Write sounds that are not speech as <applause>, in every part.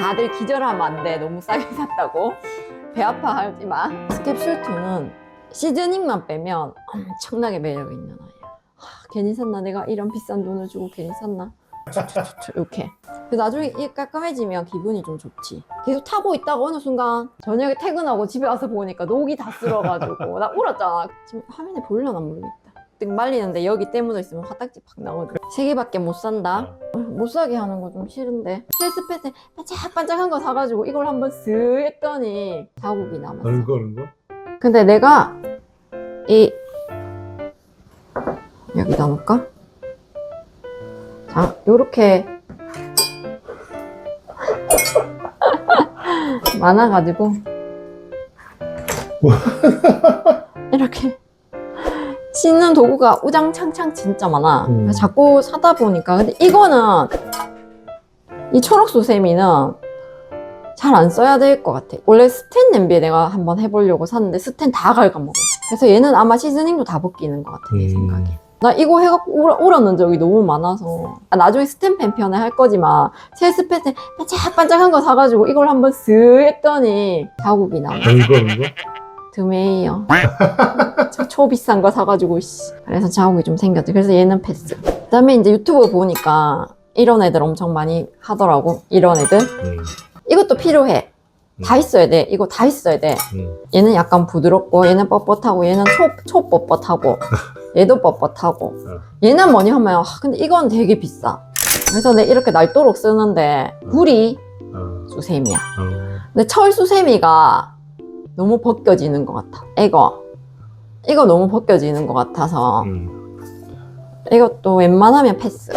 다들 기절하면 안 돼. 너무 싸게 <laughs> 샀다고. 배 아파하지 마. 스캡슐2는 시즈닝만 빼면 엄청나게 매력이 있는 아이야. 하, 괜히 샀나? 내가 이런 비싼 돈을 주고 괜히 샀나? 이렇게. 그 나중에 이 깔끔해지면 기분이 좀 좋지. 계속 타고 있다가 어느 순간 저녁에 퇴근하고 집에 와서 보니까 녹이 다 쓸어가지고 나 울었잖아. 지금 화면에 보려나 모르겠다. 뜩 말리는데 여기 때묻어 있으면 화딱지 팍 나거든. 세 개밖에 못 산다. 못 사게 하는 거 좀 싫은데 헬스패드 반짝반짝한 거 사가지고 이걸 한번 쓱 했더니 자국이 남았어. 얼거 얼거? 근데 내가 이 여기다 놓을까? 자, 요렇게 <laughs> 많아가지고 이렇게 씻는 도구가 우장창창 진짜 많아. 음. 자꾸 사다 보니까 근데 이거는 이 초록 수세미는 잘 안 써야 될 것 같아. 원래 스텐 냄비에 내가 한번 해보려고 샀는데 스텐 다 갉아먹어. 그래서 얘는 아마 시즈닝도 다 벗기는 것 같아, 내 음. 생각에. 나 이거 해갖고 울, 울었는 적이 너무 많아서. 아, 나중에 스텐팬 편에 할 거지만, 세스패드 반짝반짝한 거 사가지고 이걸 한번 쓱 했더니 자국이 나와. 얼거 얼거? 드메이요. 저 초비싼 거 사가지고, 씨. 그래서 자국이 좀 생겼지. 그래서 얘는 패스. 그 다음에 이제 유튜브 보니까 이런 애들 엄청 많이 하더라고. 이런 애들. 음. 이것도 필요해. 다 음. 있어야 돼. 이거 다 있어야 돼. 음. 얘는 약간 부드럽고, 얘는 뻣뻣하고, 얘는 초, 초 뻣뻣하고, <laughs> 얘도 뻣뻣하고. 얘는 뭐니 하면, 아, 근데 이건 되게 비싸. 그래서 내 이렇게 날도록 쓰는데, 구리 어. 수세미야. 어. 근데 철 수세미가 너무 벗겨지는 것 같아. 이거. 이거 너무 벗겨지는 것 같아서, 음. 이것도 웬만하면 패스.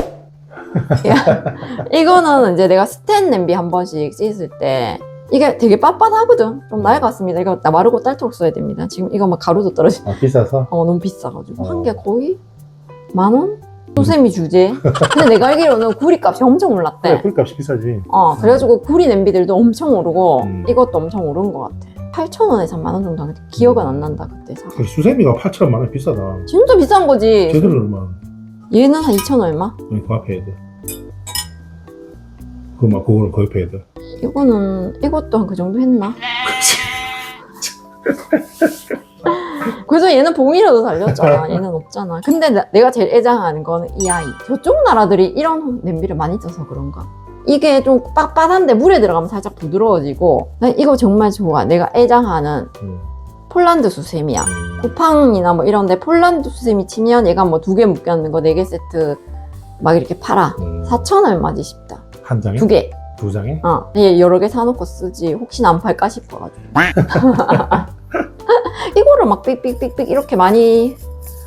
<laughs> 이거는 이제 내가 스텐 냄비 한 번씩 씻을 때 이게 되게 빳빳하거든. 좀 낡았습니다. 이거 나 마르고 딸토록 써야 됩니다. 지금 이거 막 가루도 떨어지. 아 비싸서? 어 너무 비싸가지고 어. 한 개 거의 만 원? 소세미 주제. 근데 내가 알기로는 구리값이 엄청 그래 올랐대. 꿀값이 비싸지. 어 그래가지고 구리 냄비들도 엄청 오르고 음. 이것도 엄청 오른 것 같아. 8천 원에서 만원 정도 하는데 기억은 안 난다 그때 사. 그 수세미가 8천 만 원 비싸다. 진짜 비싼 거지. 쟤들은 얼마? 얘는 한 2천 얼마? 아니 그 앞에 애들. 그막 그거는 그 옆에 애들. 이거는 이것도 한 그 정도 했나? <laughs> 그래서 얘는 봉이라도 달렸잖아. 얘는 없잖아. 근데 나- 내가 제일 애장하는 거는 이 아이. 저쪽 나라들이 이런 냄비를 많이 써서 그런가? 이게 좀 빳빳한데 물에 들어가면 살짝 부드러워지고 난 이거 정말 좋아. 내가 애장하는 음. 폴란드 수세미야. 음. 쿠팡이나 뭐 이런데 폴란드 수세미 치면 얘가 뭐 두 개 묶여있는 거 네 개 세트 막 이렇게 팔아. 음. 4천 얼마지 싶다. 한 장에? 두 개. 두 장에? 어, 얘 여러 개 사놓고 쓰지. 혹시나 안 팔까 싶어가지고. <laughs> 이거를 막 삑삑삑삑 이렇게 많이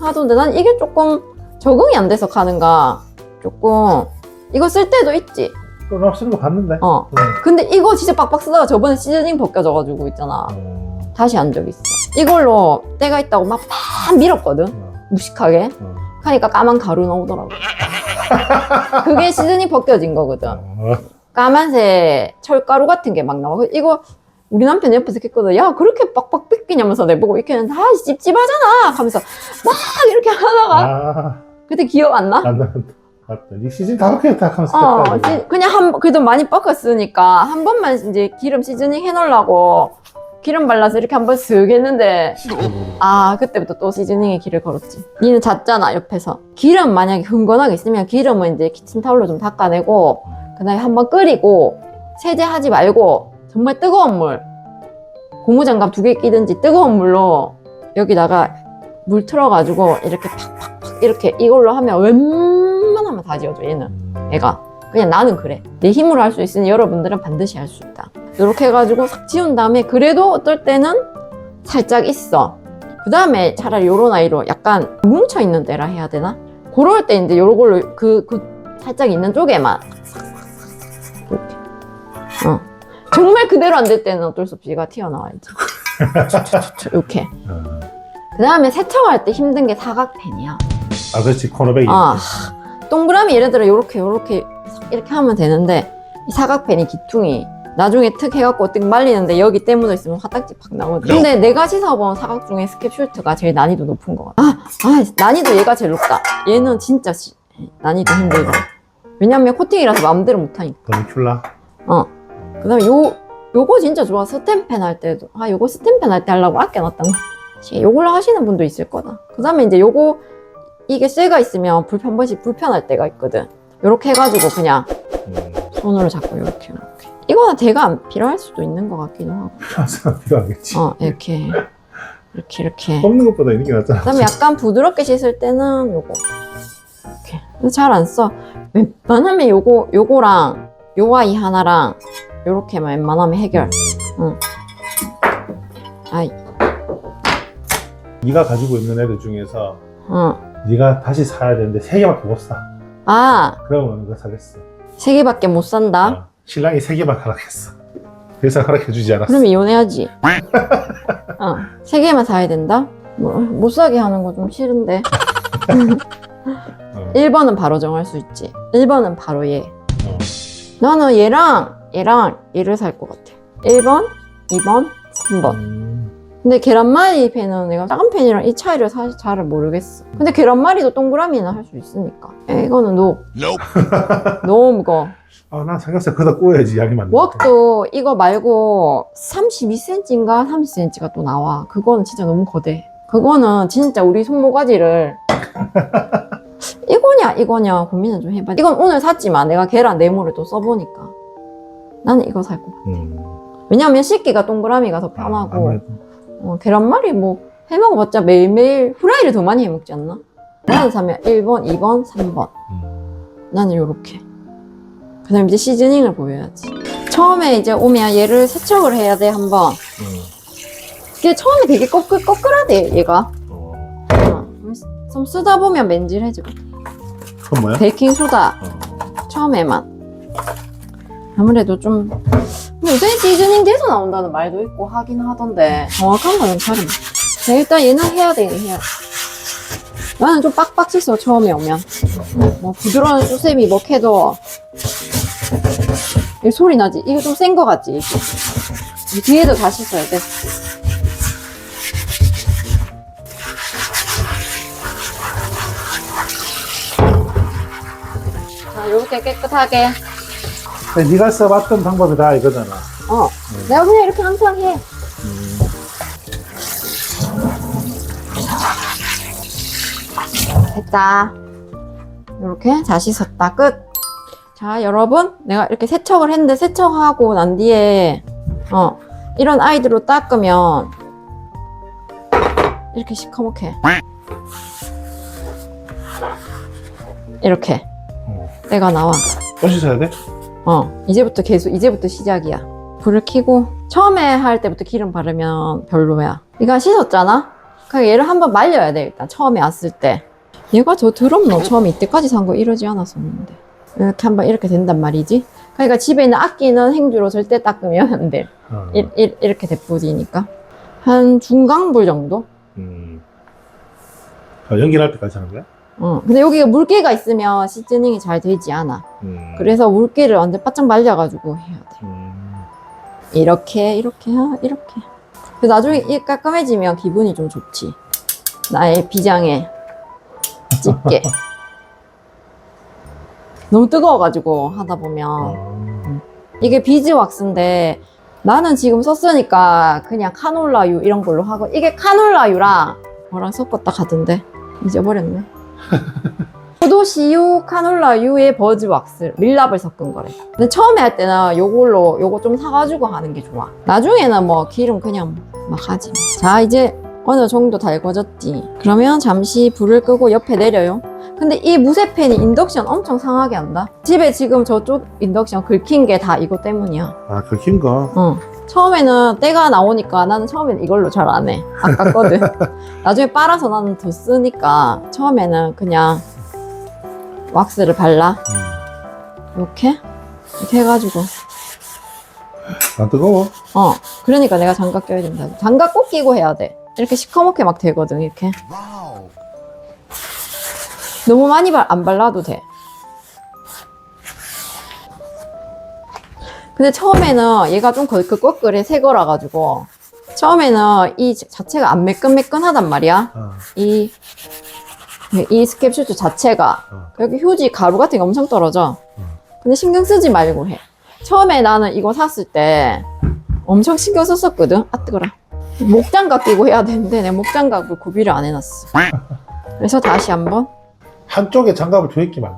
하던데 난 이게 조금 적응이 안 돼서 가는가. 조금. 이거 쓸 때도 있지. 또나 쓰는 거 봤는데. 어. 음. 근데 이거 진짜 빡빡 쓰다가 저번에 시즈닝 벗겨져가지고 있잖아. 어. 다시 한 적 있어. 이걸로 때가 있다고 막 다 밀었거든. 어. 무식하게. 어. 하니까 까만 가루 나오더라고. <laughs> 그게 시즈닝 벗겨진 거거든. 어. 까만색 철가루 같은 게 막 나와. 이거 우리 남편 옆에서 했거든. 야 그렇게 빡빡 삐끼냐면서 내보고 이렇게 했는데 아 찝찝하잖아 하면서 막 이렇게 하다가 아, 그때 기억 안 나? 안 나는데. 맞다. 이 시즌 다 그렇게 딱 하면서. 어 시- 그냥 한 번- 그래도 많이 빡았으니까 한 번만 이제 기름 시즈닝 해놓으려고 기름 발라서 이렇게 한번 쓱 했는데. 아 그때부터 또 시즈닝에 길을 걸었지 니는 잤잖아 옆에서 기름 만약에 흥건하게 있으면 기름은 이제 키친타올로 좀 닦아내고 그 다음에 한번 끓이고 세제하지 말고 정말 뜨거운 물 고무장갑 두 개 끼든지 뜨거운 물로 여기다가 물 틀어가지고 이렇게 팍팍팍 이렇게 이걸로 하면 웬 만하면 다 지워져 얘는 음. 애가 그냥 나는 그래 내 힘으로 할 수 있으니 여러분들은 반드시 할 수 있다 이렇게 해가지고 싹 지운 다음에 그래도 어떨 때는 살짝 있어 그 다음에 차라리 요런 아이로 약간 뭉쳐있는 때라 해야 되나? 그럴 때 이제 요걸로 그, 그 살짝 있는 쪽에만 이렇게 어. 정말 그대로 안 될 때는 어쩔 수 없이 얘가 튀어나와야지 이렇게 어. 그 다음에 세척할 때 힘든 게 사각펜이야 아, 그렇지. 코너백이. 아, 동그라미 예를 들어 요렇게 요렇게 이렇게 하면 되는데 이 사각펜이 기퉁이 나중에 특 해갖고 뜩 말리는데 여기 때묻어 있으면 화딱지 팍 나거든. 근데 내가 씻어본 사각 중에 스캡슐트가 제일 난이도 높은 것 같아. 아, 아, 난이도 얘가 제일 높다. 얘는 진짜 시- 난이도 힘들다. 왜냐면 코팅이라서 마음대로 못하니까. 너무 큐라. 어. 그 다음에 요, 요거 진짜 좋아. 스탬펜 할 때도. 아, 요거 스탬펜 할 때 하려고 아껴놨던 거. 요걸로 하시는 분도 있을 거다. 그 다음에 이제 요거, 이게 쇠가 있으면 불편, 한 번씩 불편할 때가 있거든. 요렇게 해가지고 그냥 음. 손으로 잡고 요렇게, 요렇게. 이거는 대가 안 필요할 수도 있는 것 같기도 하고. <laughs> 항상 필요하겠지. 어, 이렇게. 이렇게, 이렇게. 뽑는 것보다 있는 게 낫잖아. 그다음에 약간 부드럽게 씻을 때는 요거 이렇게 잘안 써. 웬만하면 요거 요거랑 요 아이 하나랑 요렇게만 웬만하면 해결. 음. 아이, 네가 가지고 있는 애들 중에서 어. 네가 다시 사야 되는데 세 개밖에 못 사. 아, 그러면 그거 사겠어. 세 개밖에 못 산다. 어. 신랑이 세 개만 하락했어. 그래서 허락해주지 않았어. 그럼 이혼해야지. 어, 세 개만 사야 된다. 뭐, 못 사게 하는 거 좀 싫은데. <laughs> 어. 1번은 바로 정할 수 있지. 1번은 바로 얘. 어. 나는 얘랑 얘랑 얘를 살 것 같아. 1번, 2번, 3번. 음. 근데 계란말이 팬은 내가 작은 팬이랑 이 차이를 사실 잘 모르겠어. 근데 계란말이도 동그라미는 할 수 있으니까. 에, 이거는 노. <laughs> 너무 무거워. 아, 난 삼겹살 그다 구워야지 양이 많네. 웍도 이거 말고 32cm인가 30cm가 또 나와. 그거는 진짜 너무 거대. 그거는 진짜 우리 손모가지를 <laughs> 이거냐 이거냐 고민을 좀 해봐. 이건 오늘 샀지만 내가 계란 네모를 또 써보니까 나는 이거 살 거. 같아. 음. 왜냐면 씻기가 동그라미가 더 편하고 아무래도. 어, 계란말이 뭐 해먹어봤자 매일매일 후라이를 더 많이 해먹지 않나? 나는 사면 1번, 2번, 3번. 음. 나는 요렇게. 그 다음 이제 시즈닝을 보여야지. 처음에 이제 오면 얘를 세척을 해야 돼, 한번. 음. 이게 처음에 되게 꺼끌, 꺼끌하대, 얘가. 어. 어. 좀 쓰다 보면 맨질해지거든. 그건 뭐야? 베이킹소다, 어. 처음에만. 아무래도 좀. 근데 요새 시즈닝 돼서 나온다는 말도 있고 하긴 하던데, 정확한 거는 잘 모르겠어. 근데 일단 얘는 해야 돼, 해야 돼. 나는 좀 빡빡 씻어, 처음에 오면. 뭐 부드러운 수세미 뭐 캐도 이 소리 나지? 이거 좀 센 거 같지? 이 뒤에도 다 씻어야 돼. 자, 이렇게 깨끗하게. 근데 네가 써봤던 방법이 다 이거잖아. 어. 내가 그냥 이렇게 항상 해. 음. 됐다. 이렇게 잘 씻었다. 끝. 자, 여러분. 내가 이렇게 세척을 했는데 세척하고 난 뒤에, 어, 이런 아이들로 닦으면 이렇게 시커멓게. 이렇게 어. 때가 나와. 또 씻어야 돼? 어, 이제부터 계속, 이제부터 시작이야. 불을 켜고, 처음에 할 때부터 기름 바르면 별로야. 이거 씻었잖아? 그러니까 얘를 한번 말려야 돼, 일단. 처음에 왔을 때. 얘가 저 더럽노? 처음에 이때까지 산 거 이러지 않았었는데. 이렇게 한번 이렇게 된단 말이지. 그러니까 집에 있는 아끼는 행주로 절대 닦으면 안 돼. 어. 이, 이, 이렇게 대뿌리니까. 한 중강불 정도? 음. 아, 연기할 때까지 하는 거야? 어. 근데 여기가 물기가 있으면 시즈닝이 잘 되지 않아. 음. 그래서 물기를 완전 바짝 말려가지고 해야 돼. 음. 이렇게 이렇게 하- 이렇게 그래서 나중에 이 깔끔해지면 기분이 좀 좋지 나의 비장에 찝게 <laughs> 너무 뜨거워가지고 하다 보면 어. 이게 비즈 왁스인데 나는 지금 썼으니까 그냥 카놀라유 이런 걸로 하고 이게 카놀라유랑 뭐랑 섞었다 가던데 잊어버렸네 <laughs> 포도씨유 카놀라유의 버즈 왁스 밀랍을 섞은 거래. 근데 처음에 할 때는 요걸로 요거 좀 사가지고 하는 게 좋아. 나중에는 뭐 기름 그냥 막 하지. 자 이제 어느 정도 달궈졌지. 그러면 잠시 불을 끄고 옆에 내려요. 근데 이 무쇠팬이 인덕션 엄청 상하게 한다. 집에 지금 저쪽 인덕션 긁힌 게 다 이거 때문이야. 아, 긁힌 거. 어. 처음에는 때가 나오니까 나는 처음엔 이걸로 잘 안 해. 아깝거든. <laughs> 나중에 빨아서 나는 더 쓰니까 처음에는 그냥 왁스를 발라. 음. 이렇게. 이렇게 해가지고. 안 뜨거워? 어. 그러니까 내가 장갑 껴야 된다. 장갑 꼭 끼고 해야 돼. 이렇게 시커멓게 막 되거든. 이렇게. 너무 많이 발, 안 발라도 돼. 근데 처음에는 얘가 좀 걸끌걸끌해 새 거라 가지고 처음에는 이 자체가 안 매끈매끈하단 말이야. 어. 이, 이 스캡 슈즈 자체가 어. 여기 휴지 가루 같은 게 엄청 떨어져. 어. 근데 신경 쓰지 말고 해. 처음에 나는 이거 샀을 때 엄청 신경 썼었거든. 아 뜨거라. 목장갑 끼고 해야 되는데 내 목장갑을 구비를 안 해놨어. 그래서 다시 한번. 한쪽에 장갑을 두 입기 맞나?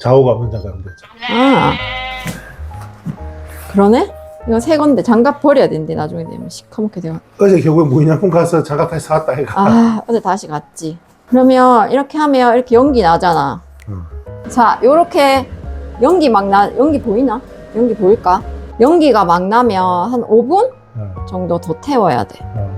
좌우가 없는 장갑인데. 아 그러네? 이거 새 건데 장갑 버려야 되는데 나중에 되면 시커멓게 되고. 어제 결국에 무인양품 가서 장갑 다시 사왔다 해가. 아 어제 다시 갔지. 그러면 이렇게 하면 이렇게 연기 나잖아. 음. 자 요렇게 연기 막 나, 연기 보이나? 연기 보일까? 연기가 막 나면 한 5분 어, 정도 더 태워야 돼. 어.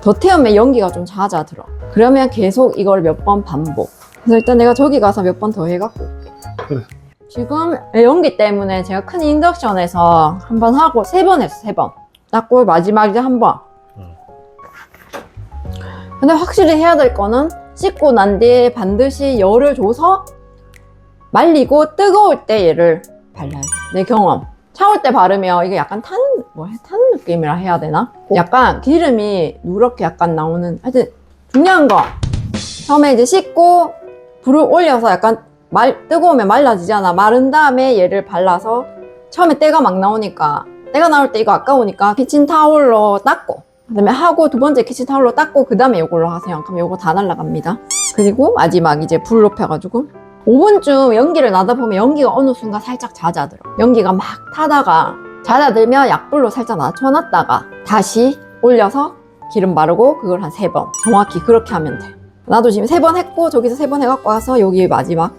더 태우면 연기가 좀 잦아들어. 그러면 계속 이걸 몇 번 반복. 그래서 일단 내가 저기 가서 몇 번 더 해갖고 올게. 그래. 지금 연기 때문에 제가 큰 인덕션에서 한 번 하고 세 번 했어, 세 번. 닦고 마지막에 한 번. 음. 근데 확실히 해야 될 거는 씻고 난 뒤에 반드시 열을 줘서 말리고 뜨거울 때 얘를 발라야 돼. 내 경험. 차올 때 바르면 이게 약간 탄, 뭐, 탄 느낌이라 해야 되나? 약간 기름이 누렇게 약간 나오는, 하여튼 중요한 거. 처음에 이제 씻고 불을 올려서 약간 말, 뜨거우면 말라지잖아. 마른 다음에 얘를 발라서 처음에 때가 막 나오니까 때가 나올 때 이거 아까우니까 키친타올로 닦고 그다음에 하고 두 번째 키친타올로 닦고 그 다음에 이걸로 하세요. 그럼 이거 다 날라갑니다. 그리고 마지막 이제 불 높여가지고 5분쯤 연기를 나다 보면 연기가 어느 순간 살짝 잦아들어. 연기가 막 타다가 잦아들면 약불로 살짝 낮춰놨다가 다시 올려서 기름 바르고 그걸 한 세 번. 정확히 그렇게 하면 돼. 나도 지금 세 번 했고 저기서 세 번 해갖고 와서 여기 마지막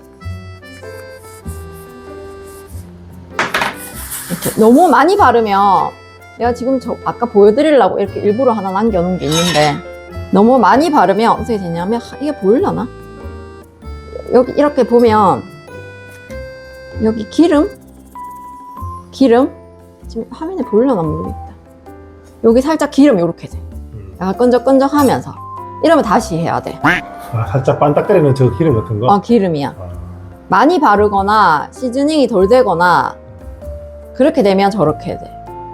이렇게 너무 많이 바르면 내가 지금 저 아까 보여드리려고 이렇게 일부러 하나 남겨놓은 게 있는데 너무 많이 바르면 어떻게 되냐면 하, 이게 보일라나? 여기 이렇게 보면 여기 기름? 기름? 지금 화면에 보일라나 모르겠다. 여기 살짝 기름 이렇게 돼. 음. 약간 끈적끈적 하면서. 이러면 다시 해야 돼. 아, 살짝 반딱거리는 저 기름 같은 거. 어, 기름이야. 아, 많이 바르거나 시즈닝이 덜 되거나 그렇게 되면 저렇게 돼.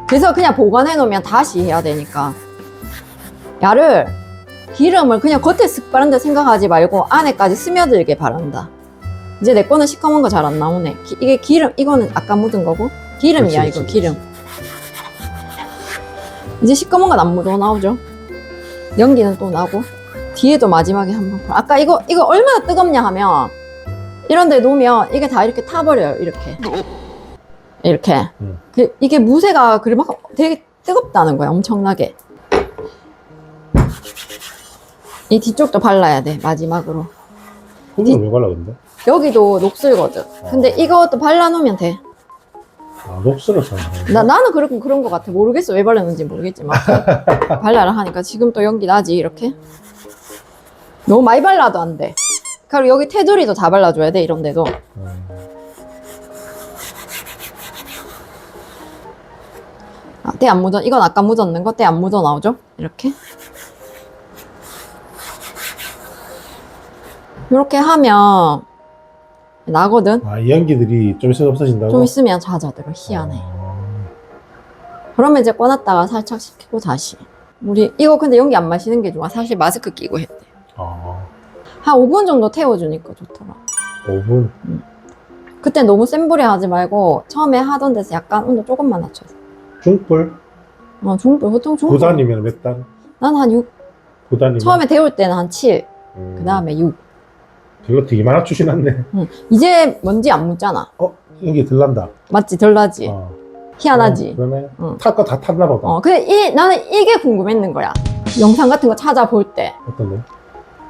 그래서 그냥 보관해 놓으면 다시 해야 되니까 야를 기름을 그냥 겉에 쓱 바른다 생각하지 말고 안에까지 스며들게 바른다. 이제 내 거는 시커먼 거 잘 안 나오네. 기- 이게 기름 이거는 아까 묻은 거고 기름이야 그렇지, 이거 그렇지, 기름. 이제 시커먼 건 안 묻어 나오죠. 연기는 또 나고 뒤에도 마지막에 한번 아까 이거 이거 얼마나 뜨겁냐 하면 이런 데 놓으면 이게 다 이렇게 타버려요 이렇게 이렇게. 음. 그- 이게 무쇠가 그리 막 되게 뜨겁다는 거야 엄청나게. 이 뒤쪽도 발라야 돼 마지막으로. 그걸 왜 발라 근데? 여기도 녹슬거든. 근데 이것도 발라놓으면 돼. 아, 녹슬을 써는 나, 나는 그런, 그런 거 같아. 모르겠어 왜 발랐는지 모르겠지만. <laughs> 발라라 하니까 지금 또 연기 나지 이렇게? 너무 많이 발라도 안 돼. 그리고 여기 테두리도 다 발라줘야 돼 이런 데도. 음. 아, 때안 묻어. 이건 아까 묻었는 거 때 안 묻어 나오죠? 이렇게. 이렇게 하면 나거든. 아, 이 연기들이 좀 있으면 없어진다고? 좀 있으면 잦아들어. 희한해. 아, 그러면 이제 꺼놨다가 살짝 식히고 다시. 우리 이거 근데 연기 안 마시는 게 좋아. 사실 마스크 끼고 했대. 아, 한 5분 정도 태워주니까 좋더라. 5분? 그때 너무 센 불에 하지 말고 처음에 하던 데서 약간 온도 조금만 낮춰서. 중불? 어, 중불. 보통 중불. 9단이면 몇 단? 난 한 6. 9단이면? 처음에 데울 때는 한 7. 음, 그 다음에 6. 이거 되게 많아 주시놨네. 이제 먼지 안 묻잖아. 어, 연기 덜 난다. 맞지? 덜 나지? 어. 희한하지? 어, 그러네. 응. 탈거 다 탔나 보다. 어, 근데 이, 나는 이게 궁금했는 거야. 영상 같은 거 찾아볼 때. 어떤데?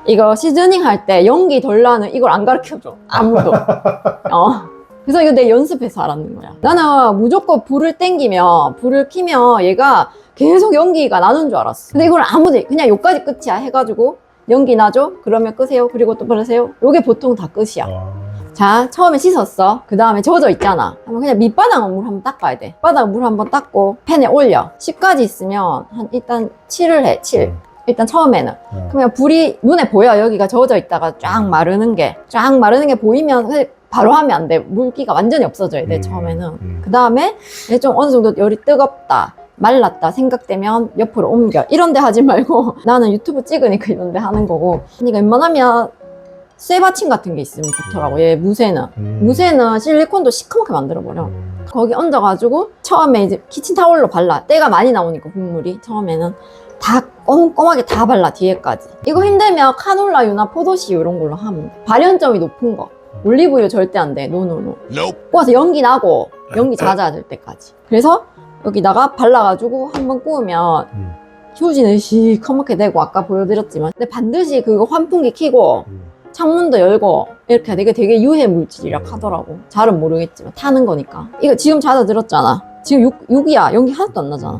이거 시즈닝 할 때 연기 덜 나는 이걸 안 가르쳐줘. 아무도. <laughs> 어. 그래서 이거 내 연습해서 알았는 거야. 나는 무조건 불을 땡기면, 불을 키면 얘가 계속 연기가 나는 줄 알았어. 근데 이걸 아무도, 그냥 요까지 끝이야. 해가지고, 연기 나죠? 그러면 끄세요. 그리고 또 바르세요. 요게 보통 다 끝이야. 아, 자, 처음에 씻었어. 그 다음에 젖어 있잖아. 그냥 밑바닥 물 한번 닦아야 돼. 바닥 물 한번 닦고 팬에 올려. 10까지 있으면 한 일단 7을 해. 7. 음. 일단 처음에는. 어. 그러면 불이 눈에 보여. 여기가 젖어 있다가 쫙 마르는 게. 쫙 마르는 게 보이면 바로 하면 안 돼. 물기가 완전히 없어져야 돼, 음, 처음에는. 음. 그 다음에 좀 어느 정도 열이 뜨겁다. 말랐다 생각되면 옆으로 옮겨. 이런 데 하지 말고 <laughs> 나는 유튜브 찍으니까 이런 데 하는 거고. 그러니까 웬만하면 쇠받침 같은 게 있으면 좋더라고. 얘 무쇠는. 음. 무쇠는 실리콘도 시커멓게 만들어버려. 음. 거기 얹어가지고 처음에 이제 키친타올로 발라. 때가 많이 나오니까 국물이 처음에는 다 꼼꼼하게 다 발라 뒤에까지. 이거 힘들면 카놀라유나 포도씨유 이런 걸로 하면 돼. 발연점이 높은 거. 올리브유 절대 안 돼. 노노노. 구워서 연기 나고 연기 <laughs> 잦아질 때까지. 그래서 여기다가 발라가지고 한번 구우면 음. 휴지는 시커멓게 되고 아까 보여드렸지만 근데 반드시 그거 환풍기 켜고 음. 창문도 열고 이렇게 되게 되게 유해 물질이라 하더라고. 잘은 모르겠지만 타는 거니까. 이거 지금 잦아들었잖아. 지금 6, 6이야. 연기 하나도 안 나잖아.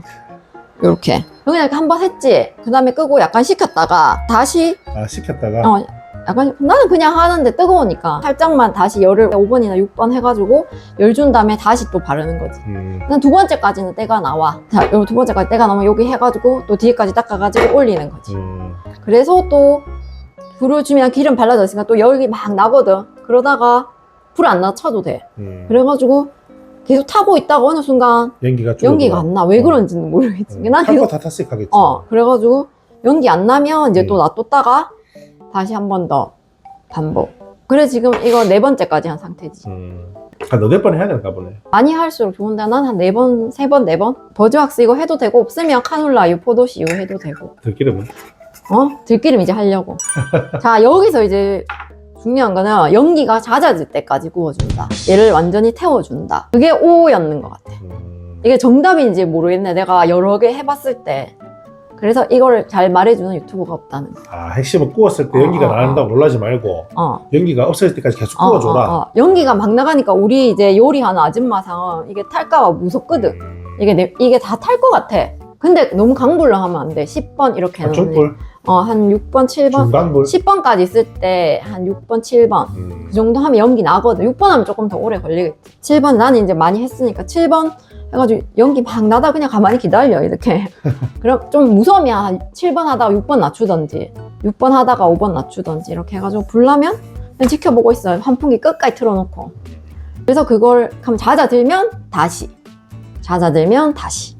요렇게. 여기 이렇게 한 번 했지. 그 다음에 끄고 약간 식혔다가 다시 아 식혔다가 어 약간 나는 그냥 하는데 뜨거우니까 살짝만 다시 열을 5번이나 6번 해가지고 열 준 다음에 다시 또 바르는 거지. 음. 난두 번째까지는 때가 나와. 자, 요 두 번째까지 때가 나면 여기 해가지고 또 뒤에까지 닦아가지고 올리는 거지. 음. 그래서 또 불을 주면 기름 발라져 있으니까 또 열이 막 나거든. 그러다가 불 안 낮춰도 돼. 음. 그래가지고 계속 타고 있다가 어느 순간 연기가 쭉 연기가 안 나. 왜 그런지는 모르겠지. 난 계속 다 탔을 하겠지 어 그래가지고 연기 안 나면 이제 또 음. 놔뒀다가 다시 한 번 더 반복. 그래 지금 이거 네 번째까지 한 상태지. 음. 한 너댓 번 해야 되나 보네 많이 할수록 좋은데 난 한 네 번, 세 번, 네 번? 버즈왁스 이거 해도 되고 없으면 카놀라 유, 포도씨유 해도 되고 들기름은 어? 들기름 이제 하려고 <laughs> 자 여기서 이제 중요한 거는 연기가 잦아질 때까지 구워준다 얘를 완전히 태워준다 그게 O였는 것 같아 음. 이게 정답인지 모르겠네 내가 여러 개 해봤을 때 그래서 이거를 잘 말해주는 유튜버가 없다는 거 아 핵심은 구웠을 때 어, 연기가 어, 나는다고 놀라지 말고 어. 연기가 없을 때까지 계속 어, 구워줘라 어, 어. 연기가 막 나가니까 우리 이제 요리하는 아줌마상은 이게 탈까봐 무섭거든 음. 이게 내, 이게 다 탈 것 같아. 근데 너무 강불로 하면 안 돼. 10번 이렇게 아, 해놓으면 중불 어, 한 6번, 7번, 중간불 10번까지 있을 때 한 6번, 7번 음. 그 정도 하면 연기 나거든. 6번 하면 조금 더 오래 걸리겠지. 7번 나는 이제 많이 했으니까 7번 해가지고 연기 막 나다 그냥 가만히 기다려 이렇게. <laughs> 그럼 좀 무서우면 한 7번 하다가 6번 낮추던지 6번 하다가 5번 낮추던지 이렇게 해가지고 불나면 그냥 지켜보고 있어요. 환풍기 끝까지 틀어놓고. 그래서 그걸 하면 잦아들면 다시 낮아들면 다시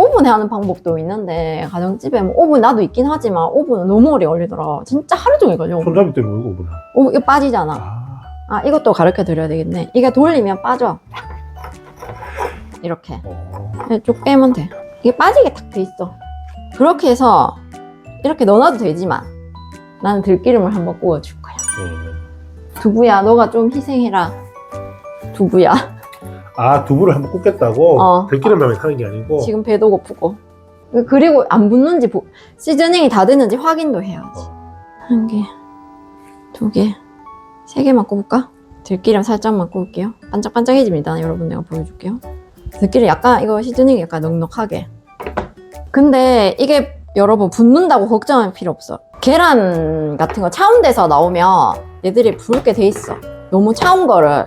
오븐에 하는 방법도 있는데 가정집에 뭐 오븐 나도 있긴 하지만 오븐은 너무 오래 걸리더라. 진짜 하루 종일 걸려 손잡이 때문에 보나 오븐 이거 빠지잖아. 아. 아 이것도 가르쳐 드려야 되겠네. 이게 돌리면 빠져. 이렇게. 어. 쭉 빼면 돼. 이게 빠지게 딱 돼 있어. 그렇게 해서 이렇게 넣어놔도 되지만 나는 들기름을 한번 구워줄 거야. 음. 두부야 너가 좀 희생해라. 두부야 아 두부를 한번 굽겠다고? 어. 들기름만 하는 게 아니고? 지금 배도 고프고. 그리고 안 붙는지 보- 시즈닝이 다 됐는지 확인도 해야지 한 개, 두 개, 세 개만 꼽을까? 들기름 살짝만 꼽을게요. 반짝반짝해집니다. 여러분 내가 보여줄게요. 들기름 약간 이거 시즈닝이 약간 넉넉하게. 근데 이게 여러분 붙는다고 걱정할 필요 없어. 계란 같은 거 차온 데서 나오면 얘들이 붉게 돼 있어. 너무 차온 거를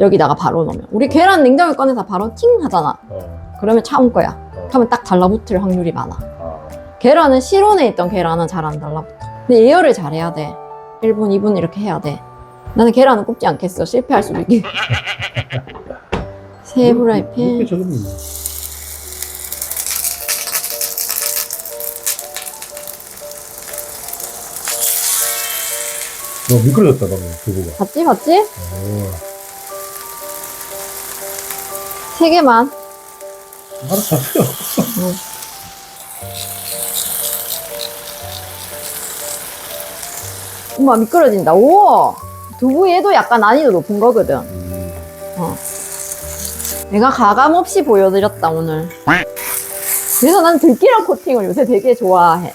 여기다가 바로 넣으면 우리 계란 냉장고에 꺼내서 바로 팅 하잖아 어. 그러면 차온 거야. 어. 하면 딱 달라붙을 확률이 많아. 아. 계란은 실온에 있던 계란은 잘 안 달라붙어. 근데 예열을 잘 해야 돼. 1분, 2분 이렇게 해야 돼. 나는 계란은 굽지 않겠어. 실패할 수도 있게. 새 후라이팬. 너무 미끄러졌다 방금 두부가 봤지? 봤지? 어. 세 개만. 알아서 하세요 엄마 미끄러진다. 오! 두부 얘도 약간 난이도 높은 거거든. 음. 내가 가감 없이 보여드렸다, 오늘. 그래서 난 들기름 코팅을 요새 되게 좋아해.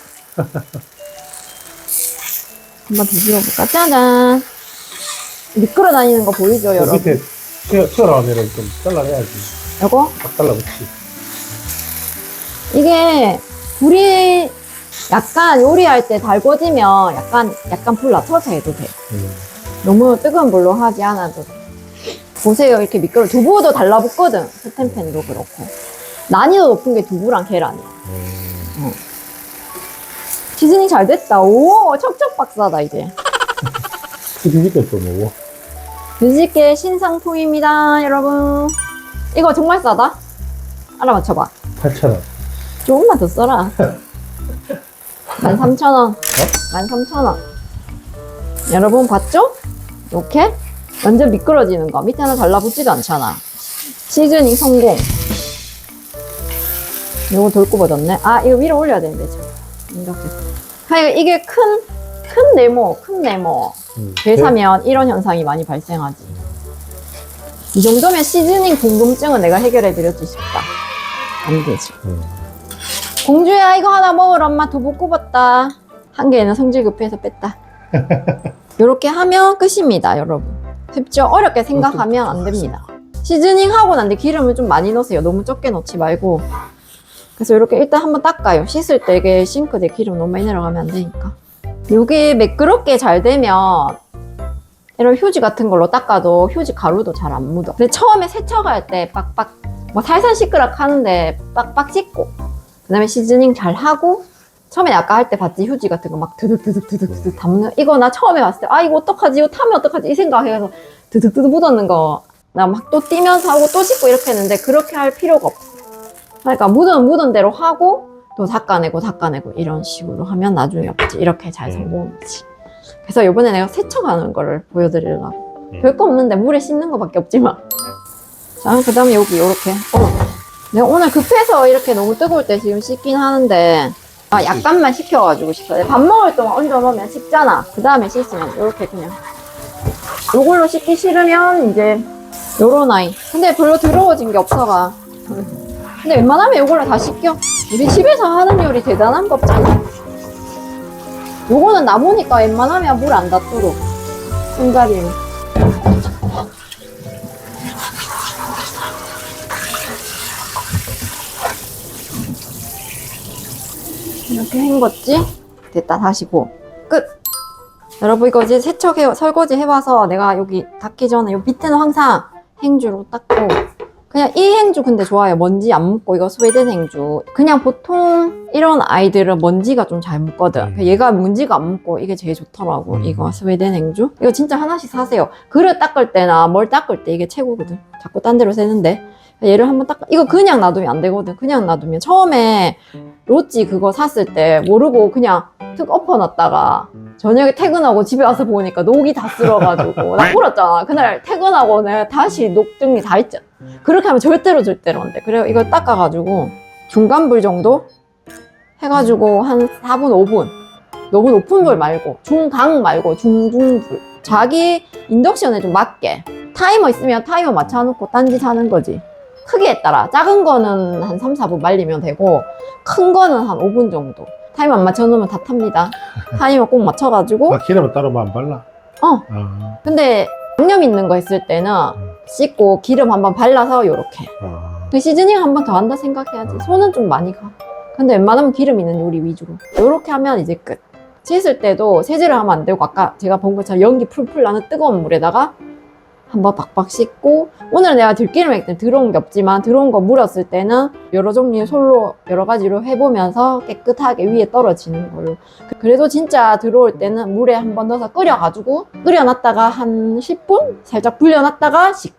한번 뒤집어볼까? 짜잔! 미끄러 다니는 거 보이죠, 그 여러분? 밑에 튀어, 튀어나오면 좀 잘라내야지 요거? 딱 잘라붙지 이게 불이 약간 요리할 때 달궈지면 약간, 약간 불 낮춰서 해도 돼. 음. 너무 뜨거운 불로 하지 않아도 돼. 보세요, 이렇게 미끄러. 두부도 달라붙거든. 스텐팬도 그렇고. 난이도 높은 게 두부랑 계란이야. 음. 시즈닝 잘 됐다. 오, 척척 박사다, 이제. 튀기니까 또 먹어 뮤직계 신상품입니다, 여러분. 이거 정말 싸다? 알아맞혀봐. 8,000원 조금만 더 써라. <laughs> 13,000원. 13,000원. 여러분 봤죠? 이렇게 완전 미끄러지는 거 밑에 하나 달라붙지도 않잖아 시즈닝 성공 이거 돌 굽어졌네 아 이거 위로 올려야 되는데 참 이렇게 하여간 이게 큰 큰 네모 큰 네모. 음. 대사면 이런 현상이 많이 발생하지. 이 정도면 시즈닝 궁금증은 내가 해결해 드렸지 싶다. 안 되지. 음. 공주야 이거 하나 먹으러 엄마 두부 굽었다. 한 개는 성질 급해서 뺐다. <laughs> 이렇게 하면 끝입니다 여러분. 쉽죠 어렵게 생각하면 안 됩니다. 시즈닝 하고 난 뒤 기름을 좀 많이 넣으세요. 너무 적게 넣지 말고. 그래서 이렇게 일단 한번 닦아요. 씻을 때 이게 싱크대 기름 너무 많이 내려가면 안 되니까 이게 매끄럽게 잘 되면 이런 휴지 같은 걸로 닦아도 휴지 가루도 잘 안 묻어. 근데 처음에 세척할 때 빡빡 뭐 살살 시끄럽 하는데 빡빡 씻고 그 다음에 시즈닝 잘 하고 처음에 아까 할 때 봤지? 휴지 같은 거 막 드득드득드득드득 담는 이거 나 처음에 봤을 때 아 이거 어떡하지? 이거 타면 어떡하지? 이 생각해서 드득드득 묻었는 거. 나 막 또 뛰면서 하고 또 씻고 이렇게 했는데 그렇게 할 필요가 없어 그러니까 묻은 묻은 대로 하고 또 닦아내고 닦아내고 이런 식으로 하면 나중에 없지. 이렇게 잘 음. 성공이지. 그래서 이번에 내가 세척하는 거를 보여드리려고. 음. 별거 없는데 물에 씻는 거밖에 없지만. 자그 다음에 여기 이렇게. 어. 내가 오늘 급해서 이렇게 너무 뜨거울 때 지금 씻긴 하는데 아, 약간만 식혀가지고 씻어요. 밥 먹을 동안 얹어 놓으면 식잖아. 그 다음에 씻으면 이렇게 그냥. 요걸로 씻기 싫으면 이제 요런 아이. 근데 별로 더러워진 게 없어가. 근데 웬만하면 이걸로 다 씻겨 우리 집에서 하는 요리 대단한 거 없잖아. 요거는 나무니까 웬만하면 물 안 닿도록. 손자리는 이렇게 헹궜지? 됐다 다시 고 끝! 여러분 이거 이제 세척해 설거지 해봐서 내가 여기 닦기 전에 요 밑에는 항상 행주로 닦고 그냥 이 행주 근데 좋아요. 먼지 안 묻고 이거 스웨덴 행주. 그냥 보통 이런 아이들은 먼지가 좀 잘 묻거든. 음. 얘가 먼지가 안 묻고 이게 제일 좋더라고 음. 이거 스웨덴 행주. 이거 진짜 하나씩 사세요. 그릇 닦을 때나 뭘 닦을 때 이게 최고거든. 자꾸 딴 데로 새는데 얘를 한번 닦아 이거 그냥 놔두면 안 되거든. 그냥 놔두면. 처음에 로찌 그거 샀을 때 모르고 그냥 툭 엎어놨다가 저녁에 퇴근하고 집에 와서 보니까 녹이 다 쓸어가지고. 나 울었잖아. 그날 퇴근하고 내가 다시 녹 정리 다 했잖아 그렇게 하면 절대로 절대로 안 돼. 그래요 이걸 닦아가지고 중간불 정도 해가지고 한 4분 5분. 너무 높은 불 말고 중강 말고 중중불. 자기 인덕션에 좀 맞게. 타이머 있으면 타이머 맞춰놓고 딴짓 하는 거지 크기에 따라 작은 거는 한 3, 4분 말리면 되고 큰 거는 한 5분 정도. 타이머 안 맞춰놓으면 다 탑니다. <laughs> 타이머 꼭 맞춰가지고. 아, 기름은 따로 뭐안 발라? 어. 아, 근데 양념 있는 거 있을 때는 씻고 기름 한번 발라서 요렇게. 아. 그 시즈닝 한 번 더 한다 생각해야지. 음. 손은 좀 많이 가. 근데 웬만하면 기름 있는 요리 위주로. 요렇게 하면 이제 끝. 씻을 때도 세제를 하면 안 되고 아까 제가 본 것처럼 연기 풀풀 나는 뜨거운 물에다가 한번 박박 씻고 오늘 내가 들기름 액때 들어온 게 없지만 들어온 거 물었을 때는 여러 종류의 솔로 여러 가지로 해보면서 깨끗하게 위에 떨어지는 걸로. 그- 그래도 진짜 들어올 때는 물에 한번 넣어서 끓여가지고 끓여놨다가 한 10분 살짝 불려놨다가 씻고.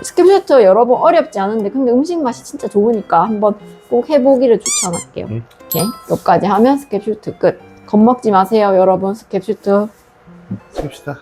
스킵슈트 여러분 어렵지 않은데 근데 음식 맛이 진짜 좋으니까 한번 꼭 해보기를 추천할게요. 음. 이렇게 여기까지 하면 스캡슈트 끝. 겁먹지 마세요 여러분. 스캡슈트 씁시다.